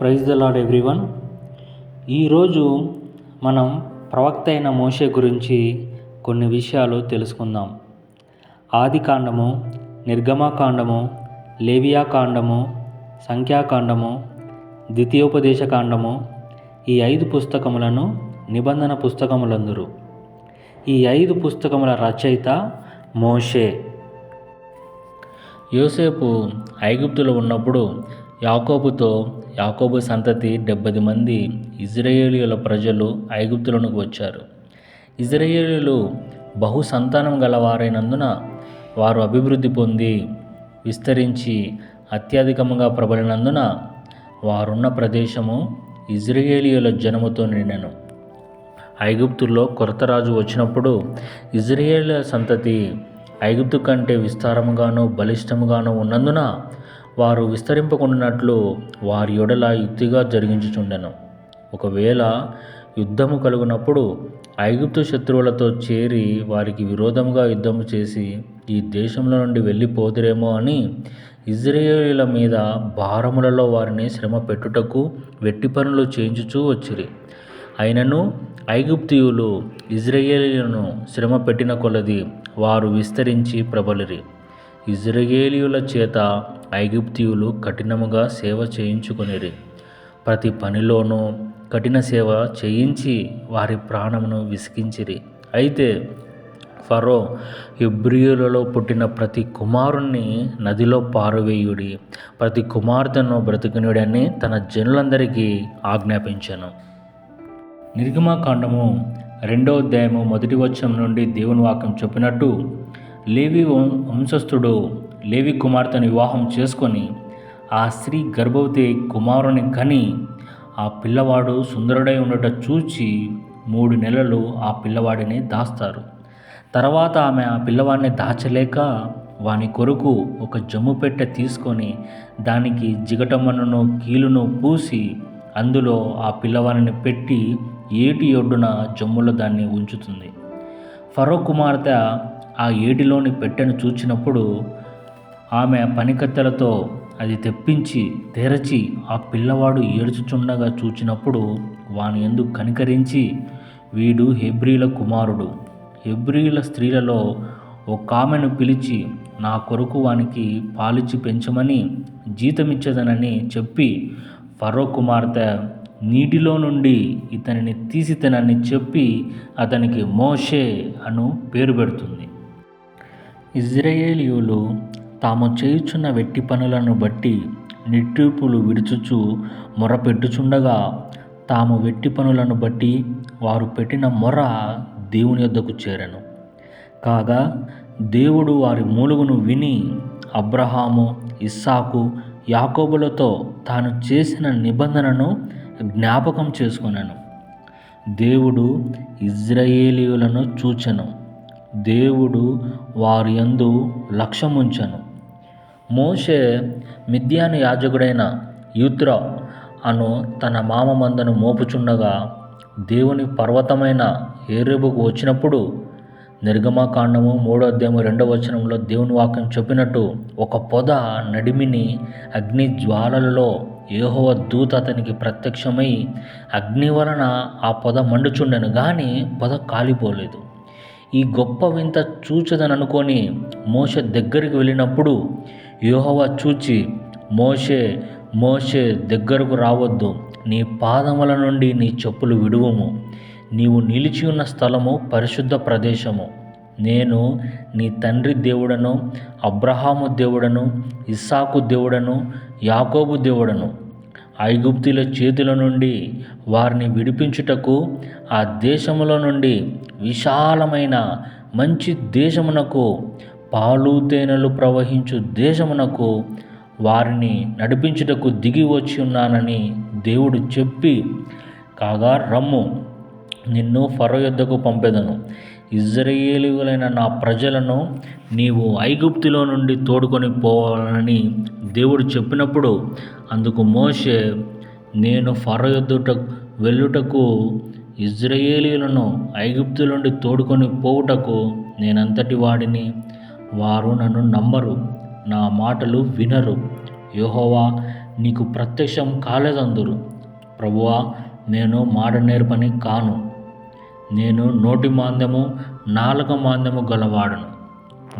Praise the lord everyone. ఈరోజు మనం ప్రవక్త అయిన మోషే గురించి కొన్ని విషయాలు తెలుసుకుందాం. ఆది కాండము నిర్గమాకాండము లేవియాకాండము సంఖ్యాకాండము ద్వితీయోపదేశ కాండము ఈ ఐదు పుస్తకములను నిబంధన పుస్తకములందరూ. ఈ ఐదు పుస్తకముల రచయిత మోషే. యోసేపు ఐగుప్తులో ఉన్నప్పుడు యాకోబుతో యాకోబు సంతతి డెబ్బది మంది ఇజ్రాయేలీల ప్రజలు ఐగుప్తులకు వచ్చారు. ఇజ్రాయేలీలు బహు సంతానం గలవారైనందున వారు అభివృద్ధి పొంది విస్తరించి అత్యధికముగా ప్రబలినందున వారున్న ప్రదేశము ఇజ్రాయేలీయుల జనముతో నిండెను. ఐగుప్తుల్లో కొరత రాజు వచ్చినప్పుడు ఇజ్రాయేల్ సంతతి ఐగుప్తు కంటే విస్తారముగాను బలిష్టముగాను ఉన్నందున వారు విస్తరింపకుండానట్లు వారి యొడల యుక్తిగా జరిగించుచుండెను. ఒకవేళ యుద్ధము కలుగునప్పుడు ఐగుప్తు శత్రువులతో చేరి వారికి విరోధముగా యుద్ధము చేసి ఈ దేశంలో నుండి వెళ్ళిపోదురేమో అని ఇజ్రాయేలీల మీద భారములలో వారిని శ్రమ పెట్టుటకు వెట్టి పనులు చేయించుచూ వచ్చిరి. అయినను ఐగుప్తియులు ఇజ్రాయేలీలను శ్రమ పెట్టిన కొలది వారు విస్తరించి ప్రబలిరి. ఇజ్రాయేలీయుల చేత ఐగుప్తియులు కఠినముగా సేవ చేయించుకొనిరి. ప్రతి పనిలోనూ కఠిన సేవ చేయించి వారి ప్రాణమును విసిగించిరి. అయితే ఫరో ఇబ్రియులలో పుట్టిన ప్రతి కుమారుణ్ణి నదిలో పారవేయుడి ప్రతి కుమార్తెను బ్రతుకునుడని తన జనులందరికీ ఆజ్ఞాపించాను. నిర్గమాకాండము రెండో అధ్యాయము మొదటి వచ్చం నుండి దేవుని వాక్యం చెప్పినట్టు లేవి వం- వంశస్థుడు లేవి కుమార్తెను వివాహం చేసుకొని ఆ స్త్రీ గర్భవతి కుమారుని కని ఆ పిల్లవాడు సుందరుడై ఉండట చూచి మూడు నెలలు ఆ పిల్లవాడిని దాస్తారు. తర్వాత ఆమె ఆ పిల్లవాడిని దాచలేక వాని కొరకు ఒక జమ్ము పెట్టె తీసుకొని దానికి జిగటమ్మను కీలును పూసి అందులో ఆ పిల్లవాడిని పెట్టి ఏటి ఒడ్డున జమ్ములో దాన్ని ఉంచుతుంది. ఫరో కుమార్తె ఆ ఏటిలోని పెట్టెను చూచినప్పుడు ఆమె పనికత్తెలతో అది తెప్పించి తెరచి ఆ పిల్లవాడు ఏడ్చుచుండగా చూచినప్పుడు వాని ఎందు కనికరించి వీడు హెబ్రీల కుమారుడు. హెబ్రీల స్త్రీలలో ఒక ఆమెను పిలిచి నా కొరకు వానికి పాలిచ్చి పెంచమని జీతమిచ్చదనని చెప్పి ఫరో కుమార్తె నీటిలో నుండి ఇతనిని తీసి తినని చెప్పి అతనికి మోషే అను పేరు పెడుతుంది. ఇజ్రాయేలీయులు తాము చేయుచున్న వెట్టి పనులను బట్టి నిట్టూర్పులు విడుచుచు మొరపెట్టుచుండగా తాము వెట్టి పనులను బట్టి వారు పెట్టిన మొర దేవుని యొద్దకు చేరెను. కాగా దేవుడు వారి మూలుగును విని అబ్రహాము ఇస్సాకు యాకోబులతో తాను చేసిన నిబంధనను జ్ఞాపకం చేసుకున్నాను దేవుడు ఇజ్రాయేలీయులను చూచెను. దేవుడు వారి యందు లక్ష్యముంచెను. మోషే మిద్యాను యాజకుడైన యూత్ర అను తన మామ మందను మోపుచుండగా దేవుని పర్వతమైన ఏరేబుకు వచ్చినప్పుడు నిర్గమాకాండము మూడో అధ్యాయము రెండవ వచనంలో దేవుని వాక్యం చెప్పినట్టు ఒక పొద నడిమిని అగ్ని జ్వాలలలో ఏహోవ దూత అతనికి ప్రత్యక్షమై అగ్ని వలన ఆ పొద మండుచుండెను. కానీ పొద కాలిపోలేదు. ఈ గొప్ప వింత చూచదని అనుకొని మోషే దగ్గరికి వెళ్ళినప్పుడు యోహోవా చూచి మోషే మోషే దగ్గరకు రావద్దు. నీ పాదముల నుండి నీ చెప్పులు విడువము. నీవు నిలిచి ఉన్న స్థలము పరిశుద్ధ ప్రదేశము. నేను నీ తండ్రి దేవుడను అబ్రహాము దేవుడను ఇస్సాకు దేవుడను యాకోబు దేవుడను. ఐగుప్తుల చేతుల నుండి వారిని విడిపించుటకు ఆ దేశములో నుండి విశాలమైన మంచి దేశమునకు పాలు తేనెలు ప్రవహించు దేశమునకు వారిని నడిపించుటకు దిగి వచ్చి ఉన్నానని దేవుడు చెప్పి కాగా రమ్ము నిన్ను ఫరో యుద్ధకు పంపెదను. ఇజ్రాయేలీయులైన నా ప్రజలను నీవు ఐగుప్తిలో నుండి తోడుకొని పోవాలని దేవుడు చెప్పినప్పుడు అందుకు మోషే నేను ఫరో యొద్దుట వెళ్ళుటకు ఇజ్రాయేలీలను ఐగుప్తు నుండి తోడుకొని పోవుటకు నేనంతటి వాడిని. వారు నన్ను నమ్మరు నా మాటలు వినరు. యోహోవా నీకు ప్రత్యక్షం కాలేదందురు. ప్రభువా నేను మాట నేర్పని కాను. నేను నోటి మాంద్యము నాలుక మాంద్యము గలవాడను.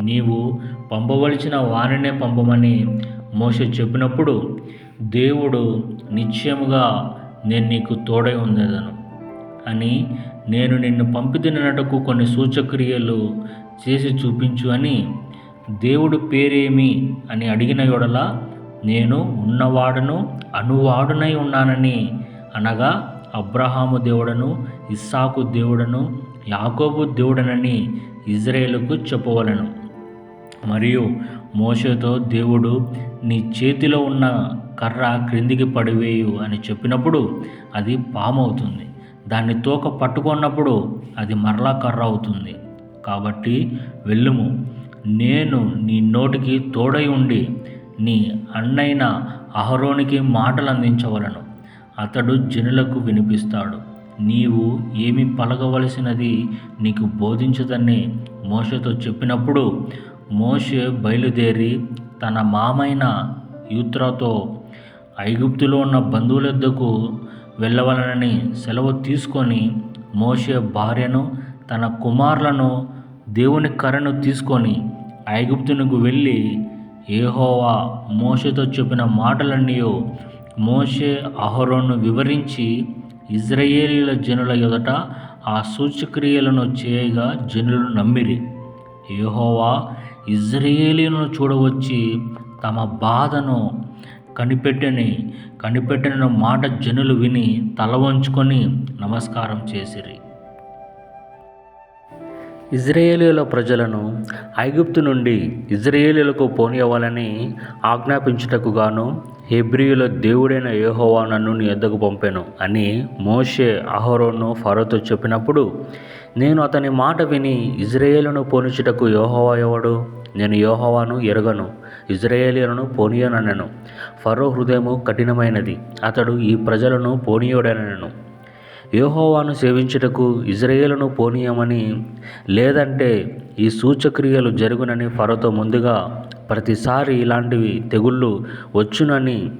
నీవు పంపవలసిన వానినే పంపమని మోస చెప్పినప్పుడు దేవుడు నిశ్చయముగా నేను నీకు తోడై ఉండేదను. అని నేను నిన్ను పంపితినటకు కొన్ని సూచక్రియలు చేసి చూపించు అని దేవుడు పేరేమి అని అడిగిన యొడల నేను ఉన్నవాడను అనువాడునై ఉన్నానని అనగా అబ్రహాము దేవుడను ఇస్సాకు దేవుడను యాకోబు దేవుడనని ఇజ్రాయేలుకు చెప్పవలను. మరియు మోషతో దేవుడు నీ చేతిలో ఉన్న కర్ర క్రిందికి పడివేయు అని చెప్పినప్పుడు అది పాము అవుతుంది దాన్ని తోక పట్టుకున్నప్పుడు అది మరలా కర్ర అవుతుంది కాబట్టి వెళ్ళుము. నేను నీ నోటికి తోడై ఉండి నీ అన్నైన అహరోనికి మాటలు అందించవలను అతడు జనులకు వినిపిస్తాడు. నీవు ఏమి పలకవలసినది నీకు బోధించదని మోషతో చెప్పినప్పుడు మోషే బయలుదేరి తన మామైన యూత్రాతో ఐగుప్తులో ఉన్న బంధువుల వెళ్ళవలనని సెలవు తీసుకొని మోషే భార్యను తన కుమారులను దేవుని కర్రను తీసుకొని ఐగుప్తునికి వెళ్ళి ఏహోవా మోషతో చెప్పిన మాటలన్నీ మోషే అహరోను వివరించి ఇజ్రాయేలీల జనుల ఎదుట ఆ సూచక్రియలను చేయగా జనులు నమ్మిరి. ఏహోవా ఇజ్రాయేలీలను చూడవచ్చి తమ బాధను కనిపెట్టని కనిపెట్టిన మాట జనులు విని తల వంచుకొని నమస్కారం చేసిరి. ఇజ్రాయేలీల ప్రజలను ఐగుప్తు నుండి ఇజ్రాయేలీలకు పోనివ్వాలని ఆజ్ఞాపించుటకు గాను హెబ్రియుల దేవుడైన యెహోవా నన్ను నీ ఎద్దకు పంపాను అని మోషే అహరోను ఫరోతో చెప్పినప్పుడు నేను అతని మాట విని ఇజ్రాయేలును పోనిచుటకు యెహోవా ఎవడు? నేను యోహోవాను ఎరగను ఇజ్రాయేలీలను పోనీయనను ఫరో హృదయము కఠినమైనది అతడు ఈ ప్రజలను పోనీయుడనను. యోహోవాను సేవించుటకు ఇజ్రాయేలును పోనీయమని లేదంటే ఈ సూచక్రియలు జరుగునని ఫరోతో ముందుగా ప్రతిసారి ఇలాంటివి తెగుళ్ళు వచ్చునని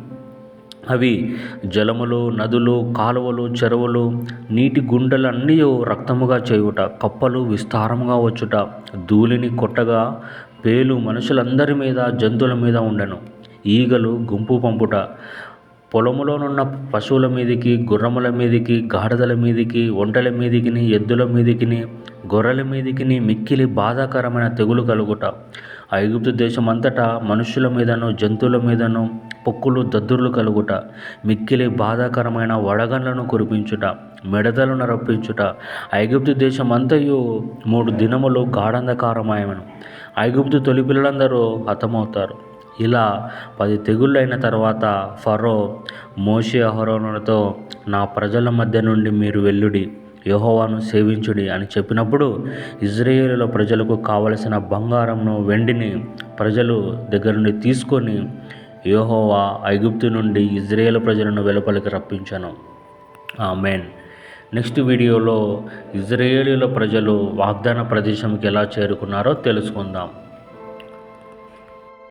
అవి జలములు నదులు కాలువలు చెరువులు నీటి గుండెలన్నీ రక్తముగా చేయుట కప్పలు విస్తారముగా వచ్చుట ధూళిని కొట్టగా పేలు మనుషులందరి మీద జంతువుల మీద ఉండెను. ఈగలు గుంపు పంపుట పొలములోనున్న పశువుల మీదికి గుర్రముల మీదికి గాడిదల మీదికి ఒంటెల మీదికిని ఎద్దుల మీదికిని గొర్రెల మీదికిని మిక్కిలి బాధాకరమైన తెగులు కలుగుట. ఐగుప్తు దేశమంతటా మనుషుల మీదను జంతువుల మీదను పొక్కులు దద్దుర్లు కలుగుట. మిక్కిలి బాధాకరమైన వడగండ్లను కురిపించుట మెడదలను రప్పించుట ఐగుప్తు దేశమంతయు మూడు దినములు గాఢంధకారమయమను. ఐగుప్తు తొలి పిల్లలందరూ హతమవుతారు. ఇలా పది తెగుళ్ళైన తర్వాత ఫరో మోషే అహరోనులతో నా ప్రజల మధ్య నుండి మీరు వెళ్ళుడి యహోవాను సేవించుడి అని చెప్పినప్పుడు ఇజ్రాయేలుల ప్రజలకు కావలసిన బంగారంను వెండిని ప్రజలు దగ్గర నుండి తీసుకొని యోహోవా ఐగుప్తు నుండి ఇజ్రాయేల్ ప్రజలను వెలుపలికి రప్పించాను. ఆమెన్. నెక్స్ట్ వీడియోలో ఇజ్రాయేలీల ప్రజలు వాగ్దాన ప్రదేశంకి ఎలా చేరుకున్నారో తెలుసుకుందాం.